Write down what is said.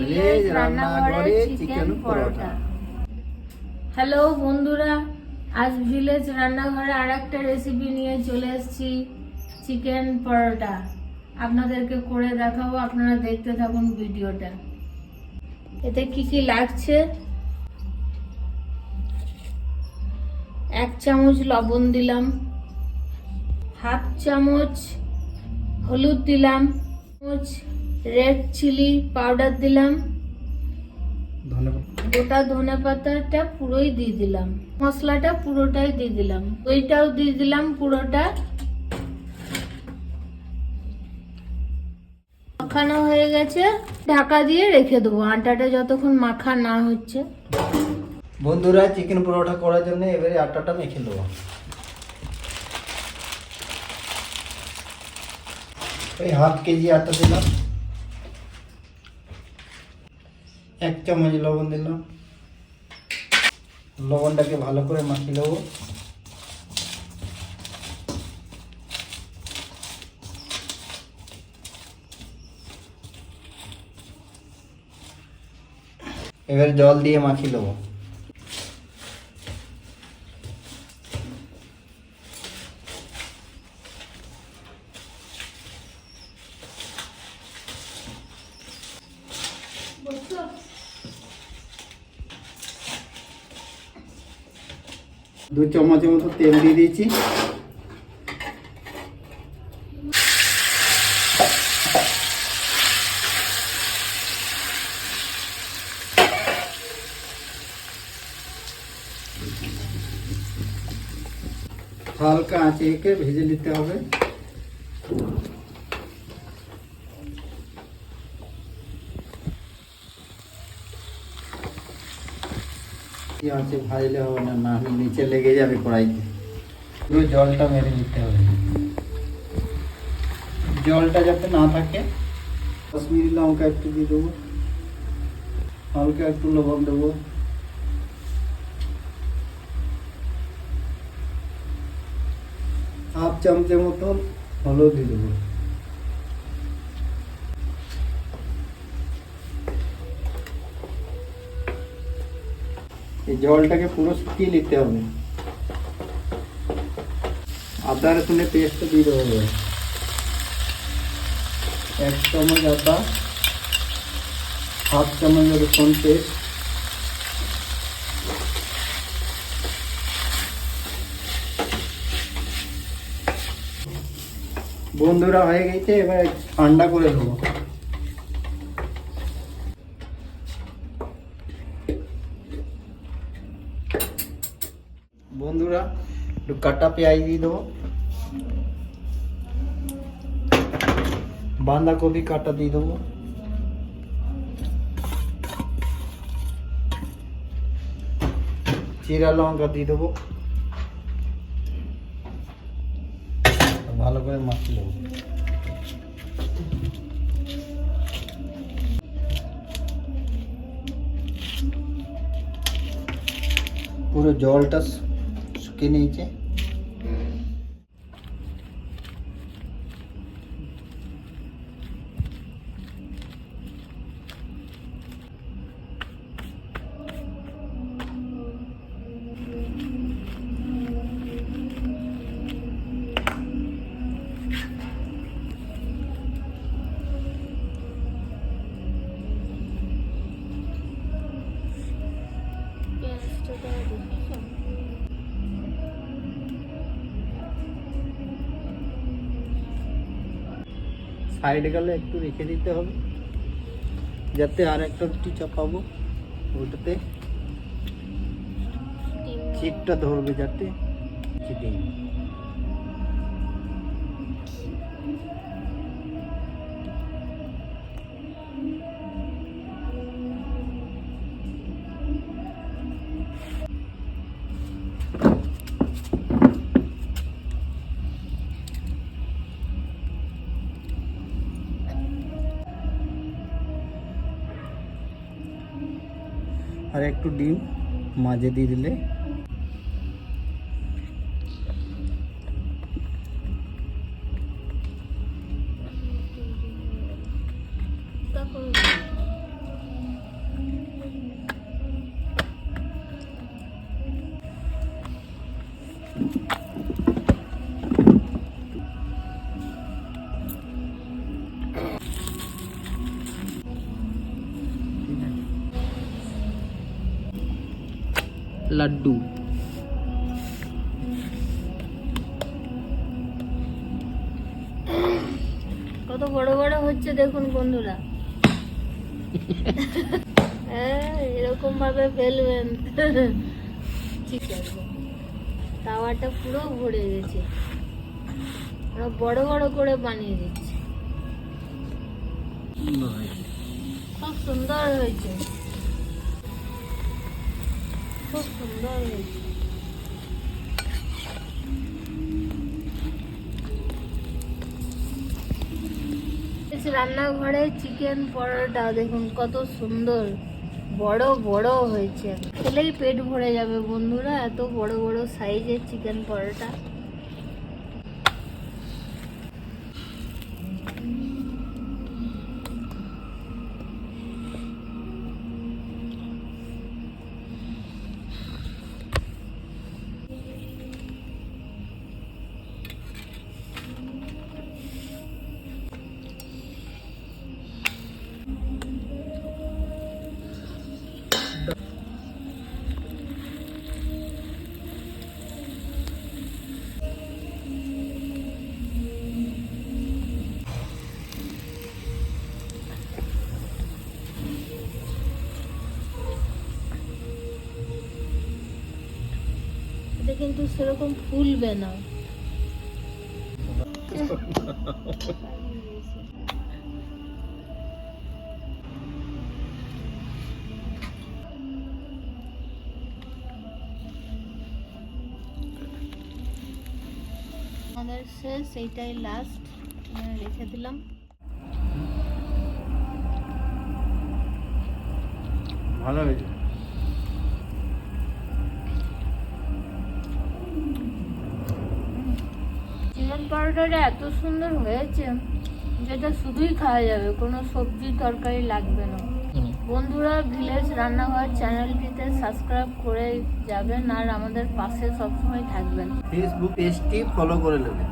Village রান্নাঘরে chicken পরোটা hello বন্ধুরা। আজ ভিলেজ রান্নাঘরে আর একটা রেসিপি নিয়ে চলে এসেছি চিকেন পরোটা আপনাদেরকে করে দেখাবো, আপনারা দেখতে থাকুন ভিডিওটা। এতে কি কি লাগছে? এক চামচ লবণ দিলাম, হাফ চামচ হলুদ দিলাম, চামচ রেড চিলি পাউডার দিলাম। গোটা ধনে পাতাটা পুরোই দিয়ে দিলাম। মশলাটা পুরোটাই দিয়ে দিলাম। ওইটাও দিয়ে দিলাম পুরোটা। মাখানো হয়ে গেছে। ঢাকা দিয়ে রেখে দেবো। আটাটা যতক্ষণ মাখা না হচ্ছে। বন্ধুরা চিকেন পরোটা করার জন্য এবারে আটাটা মেখে নেব। ওই হাফ কেজি আটা দিলাম। এক চামচ লবণ দিলাম। লবণটাকে ভালো করে মাখিয়ে দেবো এবার জল দিয়ে মাখিয়ে দেবো দু চামচের মতো তেল দিয়ে দিয়েছি। হালকা আঁচে এঁকে ভেজে নিতে হবে। কি আছে ভাজলে হবে না না হলে নিচে লেগে যাবে কড়াইতে। পুরো জলটা মেরে নিতে হবে। জলটা যাতে না থাকে, কাশ্মীরি লঙ্কা একটু দিয়ে দেবো, হালকা একটু লবণ দেবো। হাফ চামচের মতন হলুদ দিয়ে দেবো। এই জলটাকে পুরো শুকিয়ে নিতে হবে। আদা রসুনের পেস্ট দিয়ে দেবো এবার। এক চামচ আদা, হাফ চামচ রসুন পেস্ট বন্ধুরা হয়ে গেছে, এবার ঠান্ডা করে দেবো বন্ধুরা একটু কাটা পেঁয়াজ দিয়ে দেবো বাঁধাকপি কাটা দিয়ে দেবো চিরা লঙ্কা দিয়ে দেবো ভালো করে মাখিয়ে দেবো পুরো জলটা শু- শুকিয়ে নিয়েছে সাইড গেলে একটু রেখে দিতে হবে। যাতে আর একটা রুটি চাপাবো ওটাতে। চিপটা ধরবে যাতে। চিপে আর একটু ডিম মাঝে দিয়ে দিলে Thank you. লাড্ডু। কত বড় বড় হচ্ছে দেখুন বন্ধুরা। হ্যাঁ এরকম ভাবে ফেলবেন। ঠিক আছে। তাওয়াটা পুরো ভরে গেছে। আমরা বড় বড় করে বানিয়ে দিচ্ছি। খুব সুন্দর হয়েছে। খুব সুন্দর রান্নাঘরে চিকেন পরোটা, দেখুন কত সুন্দর। বড় বড় হয়েছে। খেলেই পেট ভরে যাবে বন্ধুরা, এত বড় বড় সাইজের চিকেন পরোটা। কিন্তু সেরকম ফুলবে না। আমাদের শেষ এইটাই লাস্ট রেখে দিলাম। ভালো হয়েছে। পরোটাটা এত সুন্দর হয়েছে যেটা শুধুই খাওয়া যাবে কোনো সবজি তরকারি লাগবে না। বন্ধুরা ভিলেজ রান্নাঘর চ্যানেলটিতে সাবস্ক্রাইব করে যাবেন আর আমাদের পাশে সবসময় থাকবেন। ফেসবুক পেজটি ফলো করে নেবেন।